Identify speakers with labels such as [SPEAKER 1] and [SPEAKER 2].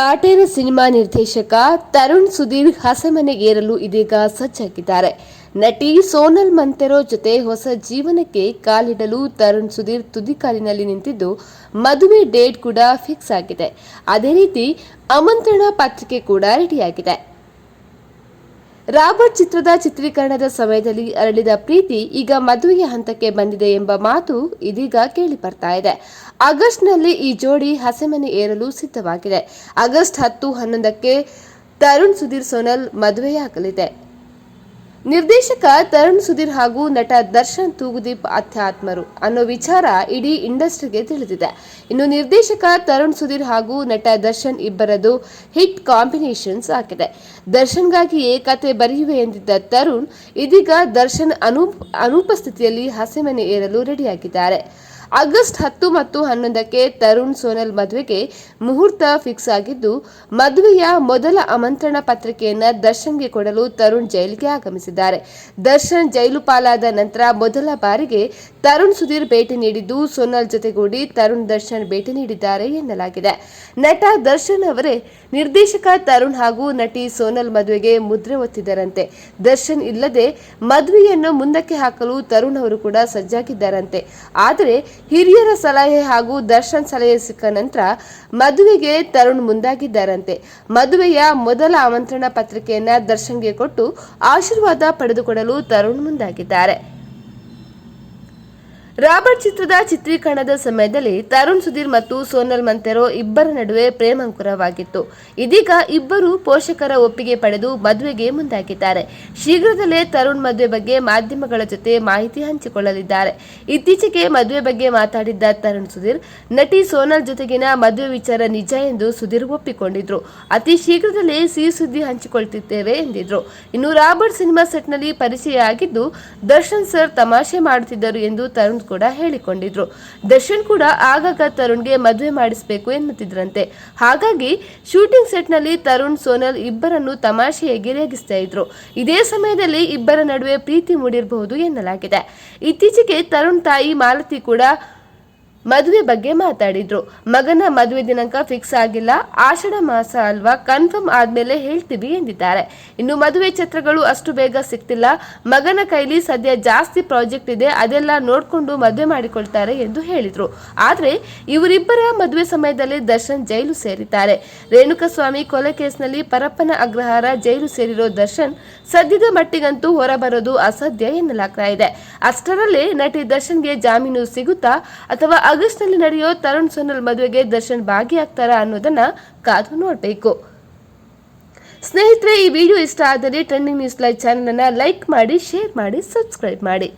[SPEAKER 1] Kaatera cinema ನಿರ್ದೇಶಕ ತರುಣ್ ಸುಧೀರ್ ಹಸೆಮನೆಗೇರಲು ಇದೀಗ ಸಜ್ಜಾಗಿದ್ದಾರೆ. ನಟಿ ಸೋನಲ್ ಮಂತೆರೋ ಜೊತೆ ಹೊಸ ಜೀವನಕ್ಕೆ ಕಾಲಿಡಲು ತರುಣ್ ಸುಧೀರ್ ತುದಿಕಾಲಿನಲ್ಲಿ ನಿಂತಿದ್ದು ಮದುವೆ ಡೇಟ್ ಕೂಡ ಫಿಕ್ಸ್ ಆಗಿದೆ. ಅದೇ ರೀತಿ ಆಮಂತ್ರಣ ಪತ್ರಿಕೆ ಕೂಡ ರೆಡಿಯಾಗಿದೆ. ರಾಬರ್ಟ್ ಚಿತ್ರದ ಚಿತ್ರೀಕರಣದ ಸಮಯದಲ್ಲಿ ಅರಳಿದ ಪ್ರೀತಿ ಈಗ ಮದುವೆಯ ಹಂತಕ್ಕೆ ಬಂದಿದೆ ಎಂಬ ಮಾತು ಇದೀಗ ಕೇಳಿ ಬರ್ತಾ ಇದೆ. ಆಗಸ್ಟ್ನಲ್ಲಿ ಈ ಜೋಡಿ ಹಸೆಮನೆ ಏರಲು ಸಿದ್ಧವಾಗಿದೆ. ಆಗಸ್ಟ್ ಹತ್ತು ಹನ್ನೊಂದಕ್ಕೆ ತರುಣ್ ಸುಧೀರ್ ಸೋನಲ್ ಮದುವೆಯಾಗಲಿದೆ. ನಿರ್ದೇಶಕ ತರುಣ್ ಸುಧೀರ್ ಹಾಗೂ ನಟ ದರ್ಶನ್ ತೂಗುದೀಪ್ ಅಧ್ಯಾತ್ಮರು ಅನ್ನೋ ವಿಚಾರ ಇಡೀ ಇಂಡಸ್ಟ್ರಿಗೆ ತಿಳಿದಿದೆ. ಇನ್ನು ನಿರ್ದೇಶಕ ತರುಣ್ ಸುಧೀರ್ ಹಾಗೂ ನಟ ದರ್ಶನ್ ಇಬ್ಬರದು ಹಿಟ್ ಕಾಂಬಿನೇಷನ್ಸ್ ಆಗಿದೆ. ದರ್ಶನ್ಗಾಗಿ ಏಕತೆ ಬರೆಯುವೆ ಎಂದಿದ್ದ ತರುಣ್ ಇದೀಗ ದರ್ಶನ್ ಅನು ಅನುಪಸ್ಥಿತಿಯಲ್ಲಿ ಹಸೆಮನೆ ಏರಲು ರೆಡಿಯಾಗಿದ್ದಾರೆ. ಆಗಸ್ಟ್ ಹತ್ತು ಮತ್ತು ಹನ್ನೊಂದಕ್ಕೆ ತರುಣ್ ಸೋನಲ್ ಮದುವೆಗೆ ಮುಹೂರ್ತ ಫಿಕ್ಸ್ ಆಗಿದ್ದು, ಮದುವೆಯ ಮೊದಲ ಆಮಂತ್ರಣ ಪತ್ರಿಕೆಯನ್ನು ದರ್ಶನ್ಗೆ ಕೊಡಲು ತರುಣ್ ಜೈಲಿಗೆ ಆಗಮಿಸಿದ್ದಾರೆ. ದರ್ಶನ್ ಜೈಲು ಪಾಲಾದ ನಂತರ ಮೊದಲ ಬಾರಿಗೆ ತರುಣ್ ಸುಧೀರ್ ಭೇಟಿ ನೀಡಿದ್ದು, ಸೋನಲ್ ಜೊತೆಗೂಡಿ ತರುಣ್ ದರ್ಶನ್ ಭೇಟಿ ನೀಡಿದ್ದಾರೆ ಎನ್ನಲಾಗಿದೆ. ನಟ ದರ್ಶನ್ ಅವರೇ ನಿರ್ದೇಶಕ ತರುಣ್ ಹಾಗೂ ನಟಿ ಸೋನಲ್ ಮದುವೆಗೆ ಮುದ್ರೆ ಒತ್ತಿದ್ದರಂತೆ ದರ್ಶನ್ ಇಲ್ಲದೆ ಮದುವೆಯನ್ನು ಮುಂದಕ್ಕೆ ಹಾಕಲು ತರುಣ್ ಅವರು ಕೂಡ ಸಜ್ಜಾಗಿದ್ದಾರಂತೆ. ಆದರೆ ಹಿರಿಯರ ಸಲಹೆ ಹಾಗೂ ದರ್ಶನ್ ಸಲಹೆ ಸಿಕ್ಕ ನಂತರ ಮದುವೆಗೆ ತರುಣ್ ಮುಂದಾಗಿದ್ದಾರಂತೆ. ಮದುವೆಯ ಮೊದಲ ಆಮಂತ್ರಣ ಪತ್ರಿಕೆಯನ್ನ ದರ್ಶನ್ಗೆ ಕೊಟ್ಟು ಆಶೀರ್ವಾದ ಪಡೆದುಕೊಡಲು ತರುಣ್ ಮುಂದಾಗಿದ್ದಾರೆ. ರಾಬರ್ಟ್ ಚಿತ್ರದ ಚಿತ್ರೀಕರಣದ ಸಮಯದಲ್ಲಿ ತರುಣ್ ಸುಧೀರ್ ಮತ್ತು ಸೋನಲ್ ಮಂತೆರೋ ಇಬ್ಬರ ನಡುವೆ ಪ್ರೇಮಾಂಕುರವಾಗಿತ್ತು ಇದೀಗ ಇಬ್ಬರು ಪೋಷಕರ ಒಪ್ಪಿಗೆ ಪಡೆದು ಮದುವೆಗೆ ಮುಂದಾಗಿದ್ದಾರೆ. ಶೀಘ್ರದಲ್ಲೇ ತರುಣ್ ಮದುವೆ ಬಗ್ಗೆ ಮಾಧ್ಯಮಗಳ ಜೊತೆ ಮಾಹಿತಿ ಹಂಚಿಕೊಳ್ಳಲಿದ್ದಾರೆ. ಇತ್ತೀಚೆಗೆ ಮದುವೆ ಬಗ್ಗೆ ಮಾತಾಡಿದ್ದ ತರುಣ್ ಸುಧೀರ್, ನಟಿ ಸೋನಲ್ ಜೊತೆಗಿನ ಮದುವೆ ವಿಚಾರ ನಿಜ ಎಂದು ಸುಧೀರ್ ಒಪ್ಪಿಕೊಂಡಿದ್ರು. ಅತಿ ಶೀಘ್ರದಲ್ಲೇ ಸಿಹಿ ಸುದ್ದಿ ಹಂಚಿಕೊಳ್ತಿದ್ದೇವೆ ಎಂದಿದ್ರು. ಇನ್ನು ರಾಬರ್ಟ್ ಸಿನಿಮಾ ಸೆಟ್ನಲ್ಲಿ ಪರಿಚಯ ಆಗಿದ್ದು, ದರ್ಶನ್ ಸರ್ ತಮಾಷೆ ಮಾಡುತ್ತಿದ್ದರು ಎಂದು ತರುಣ್ ಕೂಡ ಹೇಳಿಕೊಂಡಿದ್ರು. ದರ್ಶನ್ ಕೂಡ ಆಗಾಗ ತರುಣ್ಗೆ ಮದುವೆ ಮಾಡಿಸಬೇಕು ಎನ್ನುತ್ತಿದ್ರಂತೆ. ಹಾಗಾಗಿ ಶೂಟಿಂಗ್ ಸೆಟ್ನಲ್ಲಿ ತರುಣ್, ಸೋನಲ್ ಇಬ್ಬರನ್ನು ತಮಾಷೆಯಾಗಿ ರೇಗಿಸ್ತಾ ಇದ್ರು. ಇದೇ ಸಮಯದಲ್ಲಿ ಇಬ್ಬರ ನಡುವೆ ಪ್ರೀತಿ ಮೂಡಿರಬಹುದು ಎನ್ನಲಾಗಿದೆ. ಇತ್ತೀಚೆಗೆ ತರುಣ್ ತಾಯಿ ಮಾಲತಿ ಕೂಡ ಮದುವೆ ಬಗ್ಗೆ ಮಾತಾಡಿದ್ರು. ಮಗನ ಮದುವೆ ದಿನಾಂಕ ಫಿಕ್ಸ್ ಆಗಿಲ್ಲ. ಆಷಾಢ ಮಾಸ ಅಲ್ವಾ? ಕನ್ಫರ್ಮ್ ಆದ್ಮೇಲೆ ಹೇಳ್ತೀವಿ ಎಂದಿದ್ದಾರೆ. ಇನ್ನು ಮದುವೆ ಛತ್ರಗಳು ಅಷ್ಟು ಬೇಗ ಸಿಗ್ತಿಲ್ಲ. ಮಗನ ಕೈಲಿ ಸದ್ಯ ಜಾಸ್ತಿ ಪ್ರಾಜೆಕ್ಟ್ ಇದೆ. ಅದೆಲ್ಲ ನೋಡ್ಕೊಂಡು ಮದುವೆ ಮಾಡಿಕೊಳ್ತಾರೆ ಎಂದು ಹೇಳಿದ್ರು. ಆದ್ರೆ ಇವರಿಬ್ಬರ ಮದುವೆ ಸಮಯದಲ್ಲಿ ದರ್ಶನ್ ಜೈಲು ಸೇರಿದ್ದಾರೆ. ರೇಣುಕಸ್ವಾಮಿ ಕೊಲೆ ಕೇಸ್ನಲ್ಲಿ ಪರಪ್ಪನ ಅಗ್ರಹಾರ ಜೈಲು ಸೇರಿರೋ ದರ್ಶನ್ ಸದ್ಯದ ಮಟ್ಟಿಗಂತೂ ಹೊರಬರೋದು ಅಸಾಧ್ಯ ಎನ್ನಲಾಗ್ತಾ ಇದೆ. ಅಷ್ಟರಲ್ಲೇ ನಟಿ ದರ್ಶನ್ಗೆ ಜಾಮೀನು ಸಿಗುತ್ತಾ ಅಥವಾ ಆಗಸ್ಟ್ನಲ್ಲಿ ನಡೆಯೋ ತರುಣ್ ಸೋನಲ್ ಮದುವೆಗೆ ದರ್ಶನ್ ಭಾಗಿಯಾಗ್ತಾರಾ ಅನ್ನೋದನ್ನ ಕಾದು ನೋಡಬೇಕು. ಸ್ನೇಹಿತರೆ, ಈ ವಿಡಿಯೋ ಇಷ್ಟ ಆದರೆ ಟ್ರೆಂಡಿಂಗ್ ನ್ಯೂಸ್ ಚಾನೆಲ್ ಅನ್ನ ಲೈಕ್ ಮಾಡಿ ಶೇರ್ ಮಾಡಿ ಸಬ್ಸ್ಕ್ರೈಬ್ ಮಾಡಿ.